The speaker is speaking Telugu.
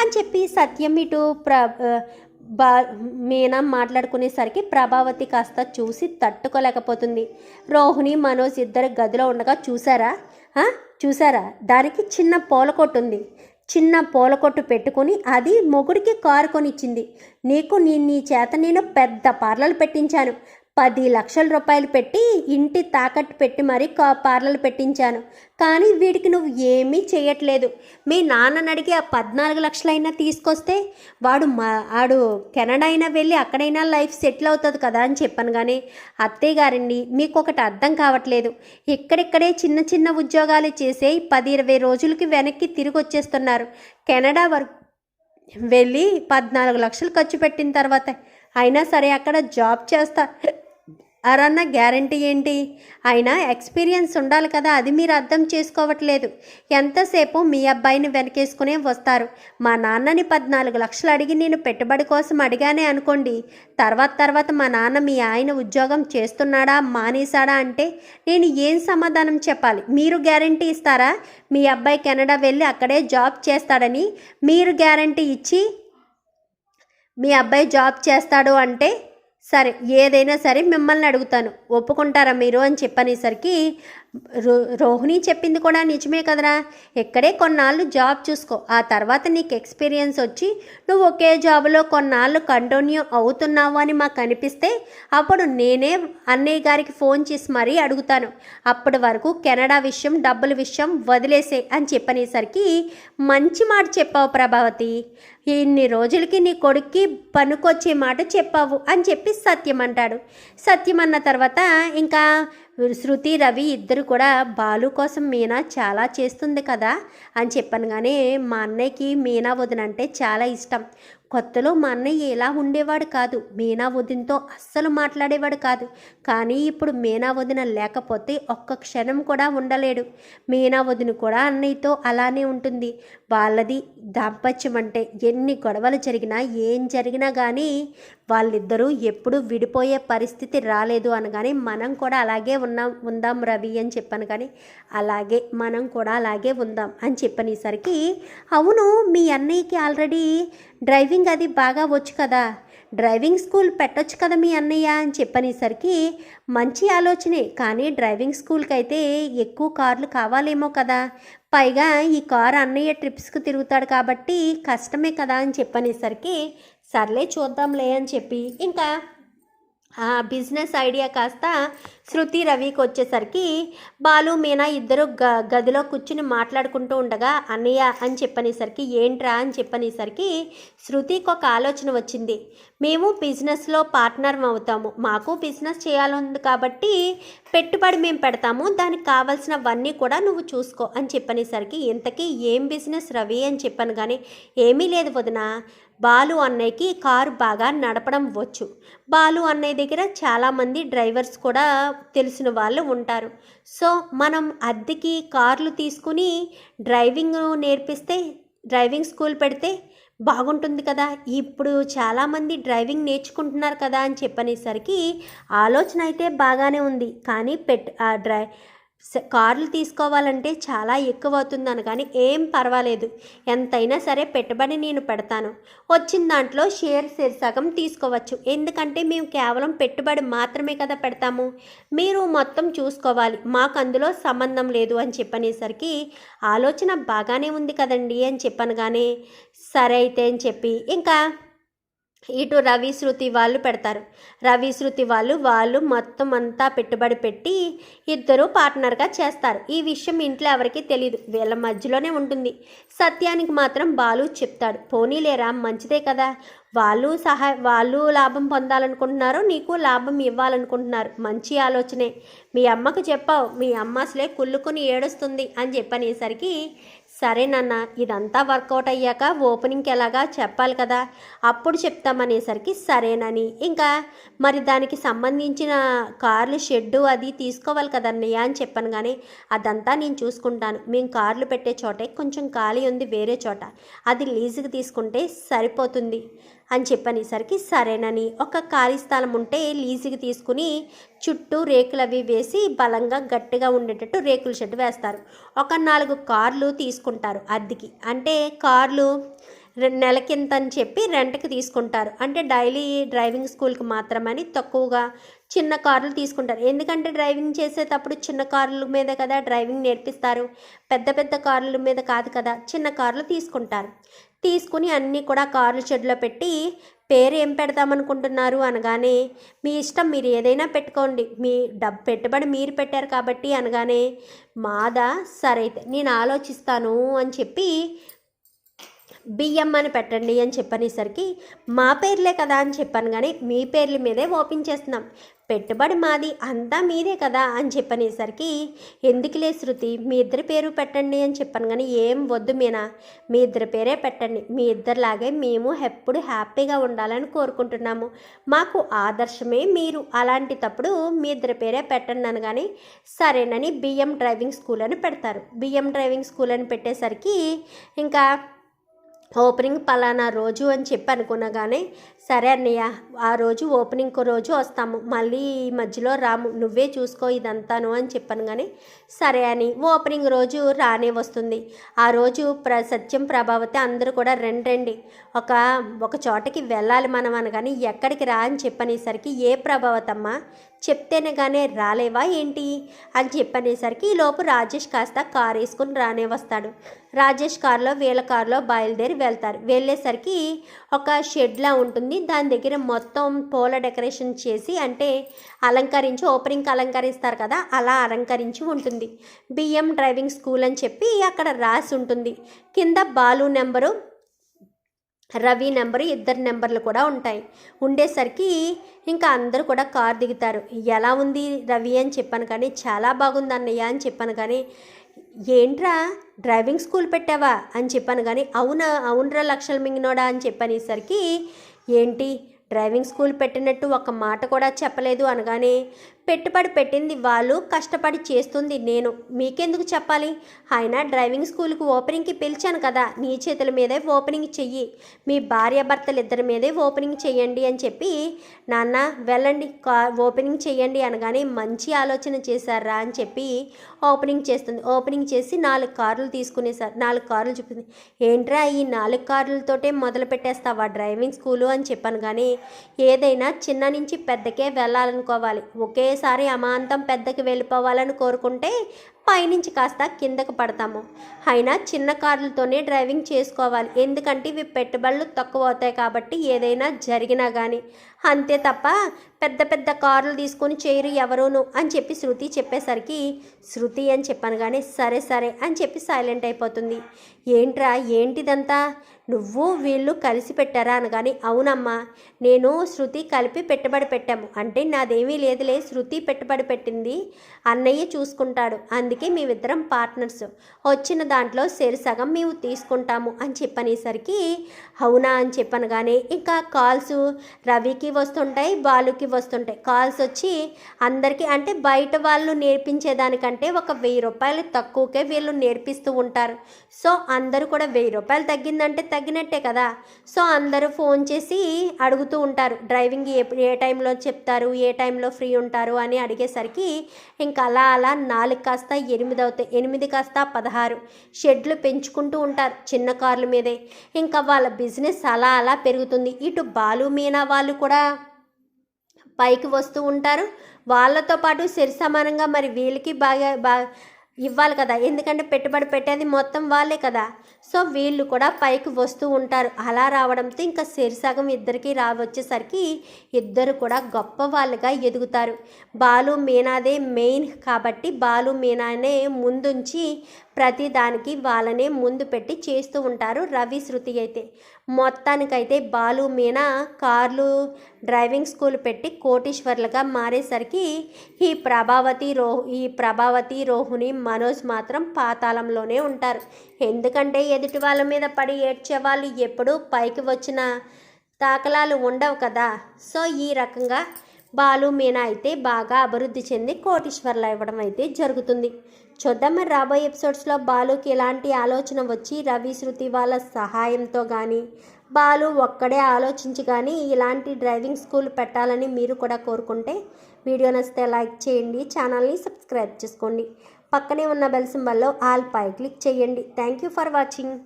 అని చెప్పి సత్యం ఇటు ప్ర బా మీనా మాట్లాడుకునేసరికి ప్రభావతి కాస్త చూసి తట్టుకోలేకపోతుంది. రోహిణి మనోజ్ ఇద్దరు గదిలో ఉండగా చూసారా? చూసారా? దానికి చిన్న పూలకొట్టు ఉంది చిన్న పూలకొట్టు పెట్టుకుని అది మొగుడికి కారు కొనిచ్చింది. నీకు నీ నీ చేత నేను పెద్ద పార్లర్లు పెట్టించాను. పది లక్షల రూపాయలు పెట్టి ఇంటి తాకట్టు పెట్టి మరీ కా పార్లర్లు పెట్టించాను. కానీ వీడికి నువ్వు ఏమీ చేయట్లేదు మీ నాన్నని అడిగి ఆ పద్నాలుగు లక్షలైనా తీసుకొస్తే వాడు మా ఆడు కెనడా అయినా వెళ్ళి అక్కడైనా లైఫ్ సెటిల్ అవుతుంది కదా అని చెప్పాను కానీ అత్తయ్య గారండి మీకు ఒకటి అర్థం కావట్లేదు. ఇక్కడిక్కడే చిన్న చిన్న ఉద్యోగాలు చేసే పది ఇరవై రోజులకి వెనక్కి తిరిగి వచ్చేస్తున్నారు. కెనడా వరకు వెళ్ళి పద్నాలుగు లక్షలు ఖర్చు పెట్టిన తర్వాత అయినా సరే అక్కడ జాబ్ చేస్తా. అరన్న గ్యారంటీ ఏంటి? అయినా ఎక్స్పీరియన్స్ ఉండాలి కదా అది మీరు అర్థం చేసుకోవట్లేదు. ఎంతసేపు మీ అబ్బాయిని వెనకేసుకునే వస్తారు? మా నాన్నని పద్నాలుగు లక్షలు అడిగి నేను పెట్టుబడి కోసం అడిగానే అనుకోండి. తర్వాత తర్వాత మా నాన్న మీ ఆయన ఉద్యోగం చేస్తున్నాడా మానేశాడా అంటే నేను ఏం సమాధానం చెప్పాలి? మీరు గ్యారంటీ ఇస్తారా? మీ అబ్బాయి కెనడా వెళ్ళి అక్కడే జాబ్ చేస్తాడని మీరు గ్యారంటీ ఇచ్చి మీ అబ్బాయి జాబ్ చేస్తాడు అంటే సరే ఏదైనా సరే మిమ్మల్ని అడుగుతాను. ఒప్పుకుంటారా మీరు అని చెప్పనేసరికి రో రోహిణి చెప్పింది కూడా నిజమే కదరా. ఇక్కడే కొన్నాళ్ళు జాబ్ చూసుకో. ఆ తర్వాత నీకు ఎక్స్పీరియన్స్ వచ్చి నువ్వు ఒకే జాబ్లో కొన్నాళ్ళు కంటిన్యూ అవుతున్నావు అని మాకు అనిపిస్తే అప్పుడు నేనే అన్నయ్య గారికి ఫోన్ చేసి మరీ అడుగుతాను. అప్పటి వరకు కెనడా విషయం డబ్బుల విషయం వదిలేసే అని చెప్పనేసరికి మంచి మాట చెప్పావు ప్రభావతి. ఇన్ని రోజులకి నీ కొడుక్కి పనుకొచ్చే మాట చెప్పావు అని చెప్పి సత్యం అంటాడు. సత్యం అన్న తర్వాత ఇంకా శృతి రవి ఇద్దరు కూడా బాలు కోసం మీనా చాలా చేస్తుంది కదా అని చెప్పాను కానీ మా అన్నయ్యకి మీనా వదిన అంటే చాలా ఇష్టం. కొత్తలో మా అన్నయ్య ఎలా ఉండేవాడు కాదు. మీనా వదినతో అస్సలు మాట్లాడేవాడు కాదు. కానీ ఇప్పుడు మీనా వదిన లేకపోతే ఒక్క క్షణం కూడా ఉండలేడు. మీనా వదిన కూడా అన్నయ్యతో అలానే ఉంటుంది. వాళ్ళది దాంపత్యం అంటే ఎన్ని గొడవలు జరిగినా ఏం జరిగినా కానీ వాళ్ళిద్దరూ ఎప్పుడు విడిపోయే పరిస్థితి రాలేదు అనగానే మనం కూడా అలాగే ఉన్నాం ఉందాం రవి అని చెప్పాను కానీ అలాగే మనం కూడా అలాగే ఉందాం అని చెప్పనేసరికి అవును మీ అన్నయ్యకి ఆల్రెడీ డ్రైవింగ్ అది బాగా వచ్చు కదా. డ్రైవింగ్ స్కూల్ పెట్టొచ్చు కదా మీ అన్నయ్య అని చెప్పనేసరికి మంచి ఆలోచనే. కానీ డ్రైవింగ్ స్కూల్కి అయితే ఎక్కువ కార్లు కావాలేమో కదా. పైగా ఈ కారు అన్నయ్య ట్రిప్స్కి తిరుగుతాడు కాబట్టి కష్టమే కదా అని చెప్పనేసరికి సర్లే చూద్దాంలే అని చెప్పి ఇంకా ఆ బిజినెస్ ఐడియా కాస్త శృతి రవికి వచ్చేసరికి బాలు మీనా ఇద్దరు గ గదిలో కూర్చుని మాట్లాడుకుంటూ ఉండగా అన్నయ్య అని చెప్పనేసరికి ఏంట్రా అని చెప్పనేసరికి శృతికి ఒక ఆలోచన వచ్చింది. మేము బిజినెస్లో పార్ట్నర్ అవుతాము. మాకు బిజినెస్ చేయాలంది కాబట్టి పెట్టుబడి మేము పెడతాము. దానికి కావాల్సినవన్నీ కూడా నువ్వు చూసుకో అని చెప్పనేసరికి ఇంతకీ ఏం బిజినెస్ రవి అని చెప్పాను కానీ ఏమీ లేదు వదిన. బాలు అన్నయ్యకి కారు బాగా నడపడం వచ్చు. బాలు అన్నయ్య దగ్గర చాలామంది డ్రైవర్స్ కూడా తెలిసిన వాళ్ళు ఉంటారు. సో మనం అద్దెకి కార్లు తీసుకుని డ్రైవింగ్ నేర్పిస్తే డ్రైవింగ్ స్కూల్ పెడితే బాగుంటుంది కదా. ఇప్పుడు చాలామంది డ్రైవింగ్ నేర్చుకుంటున్నారు కదా అని చెప్పనేసరికి ఆలోచన అయితే బాగానే ఉంది. కానీ పెట్ ఆ డ్రై కార్లు తీసుకోవాలంటే చాలా ఎక్కువ అవుతుంది అనగాని ఏం పర్వాలేదు. ఎంతైనా సరే పెట్టుబడి నేను పెడతాను. వచ్చిన దాంట్లో షేర్ సగం తీసుకోవచ్చు. ఎందుకంటే మేము కేవలం పెట్టుబడి మాత్రమే కదా పెడతాము. మీరు మొత్తం చూసుకోవాలి. మాకు అందులో సంబంధం లేదు అని చెప్పనేసరికి ఆలోచన బాగానే ఉంది కదండి అని చెప్పాను కానీ సరే అయితే అని చెప్పి ఇంకా ఇటు రవి శృతి వాళ్ళు పెడతారు. రవి శృతి వాళ్ళు వాళ్ళు మొత్తం అంతా పెట్టుబడి పెట్టి ఇద్దరు పార్ట్నర్గా చేస్తారు. ఈ విషయం ఇంట్లో ఎవరికీ తెలియదు వీళ్ళ మధ్యలోనే ఉంటుంది. సత్యానికి మాత్రం బాలు చెప్తాడు. పోనీలేరా మంచిదే కదా. వాళ్ళు సహా వాళ్ళు లాభం పొందాలనుకుంటున్నారు నీకు లాభం ఇవ్వాలనుకుంటున్నారు. మంచి ఆలోచనే. మీ అమ్మకు చెప్పావు. మీ అమ్మ అసలే కుళ్ళుకుని ఏడుస్తుంది అని చెప్పనేసరికి సరే నాన్న ఇదంతా వర్కౌట్ అయ్యాక ఓపెనింగ్కి ఎలాగా చెప్పాలి కదా? అప్పుడు చెప్తామనేసరికి సరేనని ఇంకా మరి దానికి సంబంధించిన కార్లు షెడ్డు అది తీసుకోవాలి కదన్నయ్య అని చెప్పాను కానీ అదంతా నేను చూసుకుంటాను. మేము కార్లు పెట్టే చోటే కొంచెం ఖాళీ ఉంది వేరే చోట. అది లీజుకి తీసుకుంటే సరిపోతుంది. అని చెప్పనేసరికి సరేనని ఒక ఖాళీ స్థలం ఉంటే లీజుకి తీసుకుని చుట్టూ రేకులు అవి వేసి బలంగా గట్టిగా ఉండేటట్టు రేకుల షెడ్ వేస్తారు. ఒక నాలుగు కార్లు తీసుకుంటారు అద్దెకి. అంటే కార్లు రె- నెలకింత అని చెప్పి రెంట్కి తీసుకుంటారు. అంటే డైలీ డ్రైవింగ్ స్కూల్కి మాత్రమని తక్కువగా చిన్న కార్లు తీసుకుంటారు. ఎందుకంటే డ్రైవింగ్ చేసేటప్పుడు చిన్న కార్ల మీద కదా డ్రైవింగ్ నేర్పిస్తారు. పెద్ద పెద్ద కార్ల మీద కాదు కదా చిన్న కార్లు తీసుకుంటారు. తీసుకుని అన్నీ కూడా కార్లు షెడ్లో పెట్టి పేరు ఏం పెడదామనుకుంటున్నారు అనగానే మీ ఇష్టం మీరు ఏదైనా పెట్టుకోండి. మీ డబ్బు పెట్టుబడి మీరు పెట్టారు కాబట్టి అనగానే మాదా సరే అయితే నేను ఆలోచిస్తాను అని చెప్పి బియ్యం అని పెట్టండి అని చెప్పనేసరికి మా పేర్లే కదా అని చెప్పాను కానీ మీ పేర్ల మీదే ఓపెన్ చేస్తున్నాం. పెట్టుబడి మాది అంతా మీదే కదా అని చెప్పనేసరికి ఎందుకులే శృతి మీ ఇద్దరి పేరు పెట్టండి అని చెప్పాను కానీ ఏం వద్దు మీనా. మీ ఇద్దరి పేరే పెట్టండి. మీ ఇద్దరిలాగే మేము ఎప్పుడు హ్యాపీగా ఉండాలని కోరుకుంటున్నాము. మాకు ఆదర్శమే మీరు. అలాంటి తప్పుడు మీ ఇద్దరి పేరే పెట్టండి అని కానీ సరేనని బియ్యం డ్రైవింగ్ స్కూల్ అని పెడతారు. బియ్యం డ్రైవింగ్ స్కూల్ అని పెట్టేసరికి ఇంకా ఓపెనింగ్ పలానా రోజు అని చెప్పి అనుకునగానే సరే అన్నయ్య ఆ రోజు ఓపెనింగ్ రోజు వస్తాము. మళ్ళీ ఈ మధ్యలో రాము. నువ్వే చూసుకో ఇదంతాను అని చెప్పాను కానీ సరే అని. ఓపెనింగ్ రోజు రానే వస్తుంది. ఆ రోజు ప్ర సత్యం ప్రభావతి అందరూ కూడా రెండు రండి. ఒక ఒక చోటకి వెళ్ళాలి మనం అనగాని ఎక్కడికి రా అని చెప్పనేసరికి ఏ ప్రభావతమ్మ చెప్తేనే కానీ రాలేవా ఏంటి? అని చెప్పనేసరికి ఈ లోపు రాజేష్ కాస్త కారు వేసుకుని రానే వస్తాడు. రాజేష్ కారులో వీళ్ళ కారులో బయలుదేరి వెళ్తారు. వెళ్ళేసరికి ఒక షెడ్లా ఉంటుంది. దాని దగ్గర మొత్తం పూల డెకరేషన్ చేసి అంటే అలంకరించి ఓపెనింగ్కి అలంకరిస్తారు కదా అలా అలంకరించి ఉంటుంది. బిఎం డ్రైవింగ్ స్కూల్ అని చెప్పి అక్కడ రాసి ఉంటుంది. కింద బాలు నెంబరు రవి నెంబరు ఇద్దరు నెంబర్లు కూడా ఉంటాయి. ఉండేసరికి ఇంకా అందరూ కూడా కార్ దిగుతారు. ఎలా ఉంది రవి అని చెప్పాను కానీ చాలా బాగుంది అన్నయ్య అని చెప్పాను కానీ ఏంట్రా డ్రైవింగ్ స్కూల్ పెట్టావా? అని చెప్పాను కానీ అవునా అవునరా లక్షలు మింగినోడా? అని చెప్పనేసరికి ఏంటి డ్రైవింగ్ స్కూల్ పెట్టినట్టు ఒక మాట కూడా చెప్పలేదు అనగానే పెట్టుబడి పెట్టింది వాళ్ళు కష్టపడి చేస్తుంది నేను. మీకెందుకు చెప్పాలి? ఆయన డ్రైవింగ్ స్కూల్కి ఓపెనింగ్కి పిలిచాను కదా నీ చేతుల మీదే ఓపెనింగ్ చెయ్యి. మీ భార్యాభర్తలు ఇద్దరి మీదే ఓపెనింగ్ చెయ్యండి అని చెప్పి నాన్న వెళ్ళండి కా ఓపెనింగ్ చెయ్యండి అనగానే మంచి ఆలోచన చేశారా? అని చెప్పి ఓపెనింగ్ చేస్తుంది. ఓపెనింగ్ చేసి నాలుగు కార్లు తీసుకునేసారు నాలుగు కార్లు చూపింది ఏంట్రా ఈ నాలుగు కార్లతోటే మొదలు పెట్టేస్తావా డ్రైవింగ్ స్కూలు? అని చెప్పాను కానీ ఏదైనా చిన్న నుంచి పెద్దకే వెళ్ళాలనుకోవాలి. ఒకే ఒకేసారి అమాంతం పెద్దకి వెళ్ళిపోవాలని కోరుకుంటే పైనుంచి కాస్త కిందకు పడతాము. అయినా చిన్న కార్లతోనే డ్రైవింగ్ చేసుకోవాలి. ఎందుకంటే ఇవి పెట్టుబడులు తక్కువ అవుతాయి కాబట్టి ఏదైనా జరిగినా కానీ అంతే తప్ప పెద్ద పెద్ద కార్లు తీసుకొని చేయరు ఎవరును అని చెప్పి శృతి చెప్పేసరికి శృతి అని చెప్పాను కానీ సరే సరే అని చెప్పి సైలెంట్ అయిపోతుంది. ఏంట్రా ఏంటిదంతా? నువ్వు వీళ్ళు కలిసి పెట్టారా అనగాని అవునమ్మా నేను శృతి కలిపి పెట్టుబడి పెట్టాము. అంటే నాదేమీ లేదులే శృతి పెట్టుబడి పెట్టింది అన్నయ్య చూసుకుంటాడు. అందుకే మేమిద్దరం పార్ట్నర్స్. వచ్చిన దాంట్లో సగం మేము తీసుకుంటాము అని చెప్పనేసరికి అవునా అని చెప్పాను కానీ ఇంకా కాల్స్ రవికి వస్తుంటాయి బాలుకి వస్తుంటాయి. కాల్స్ వచ్చి అందరికీ అంటే బయట వాళ్ళు నేర్పించేదానికంటే ఒక వెయ్యి రూపాయలు తక్కువకే వీళ్ళు నేర్పిస్తూ ఉంటారు. సో అందరూ కూడా వెయ్యి రూపాయలు తగ్గిందంటే తగ్గినట్టే కదా. సో అందరూ ఫోన్ చేసి అడుగుతూ ఉంటారు. డ్రైవింగ్ ఏ ఏ టైంలో చెప్తారు ఏ టైంలో ఫ్రీ ఉంటారు అని అడిగేసరికి ఇంకా అలా అలా నాలుగు కాస్త ఎనిమిది అవుతాయి ఎనిమిది కాస్త పదహారు. షెడ్లు పెంచుకుంటూ ఉంటారు చిన్న కార్ల మీదే. ఇంకా వాళ్ళ బిజినెస్ అలా అలా పెరుగుతుంది. ఇటు బాలు మీనా వాళ్ళు కూడా పైకి వస్తూ ఉంటారు. వాళ్ళతో పాటు సరి సమానంగా మరి వీళ్ళకి బాగా బా ఇవ్వాలి కదా. ఎందుకంటే పెట్టుబడి పెట్టేది మొత్తం వాళ్ళే కదా. సో వీళ్ళు కూడా పైకి వస్తూ ఉంటారు. అలా రావడంతో ఇంకా సరిసగం ఇద్దరికి రా వచ్చేసరికి ఇద్దరు కూడా గొప్ప వాళ్ళుగా ఎదుగుతారు. బాలు మీనాదే మెయిన్ కాబట్టి బాలు మీనానే ముందుంచి ప్రతి దానికి వాళ్ళనే ముందు పెట్టి చేస్తూ ఉంటారు రవి శృతి అయితే. మొత్తానికైతే బాలు మీనా కార్లు డ్రైవింగ్ స్కూల్ పెట్టి కోటీశ్వర్లుగా మారేసరికి ఈ ప్రభావతి రో ఈ ప్రభావతి రోహుని మనోజ్ మాత్రం పాతాళంలోనే ఉంటారు. ఎందుకంటే ఎదుటి వాళ్ళ మీద పడి ఏడ్చే వాళ్ళు ఎప్పుడూ పైకి వచ్చిన దాఖలాలు ఉండవు కదా. సో ఈ రకంగా బాలు మీనా అయితే బాగా అభివృద్ధి చెంది కోటీశ్వర్లు ఇవ్వడం అయితే జరుగుతుంది. చూద్దాం. మరి రాబోయే ఎపిసోడ్స్లో బాలుకి ఎలాంటి ఆలోచన వచ్చి రవి శృతి వాళ్ళ సహాయంతో కానీ బాలు ఒక్కడే ఆలోచించి కానీ ఇలాంటి డ్రైవింగ్ స్కూల్ పెట్టాలని మీరు కూడా కోరుకుంటే వీడియో నచ్చితే లైక్ చేయండి ఛానల్ని సబ్స్క్రైబ్ చేసుకోండి. పక్కనే ఉన్న బెల్ సింబల్లో ఆల్ పై క్లిక్ చేయండి. Thank you for watching.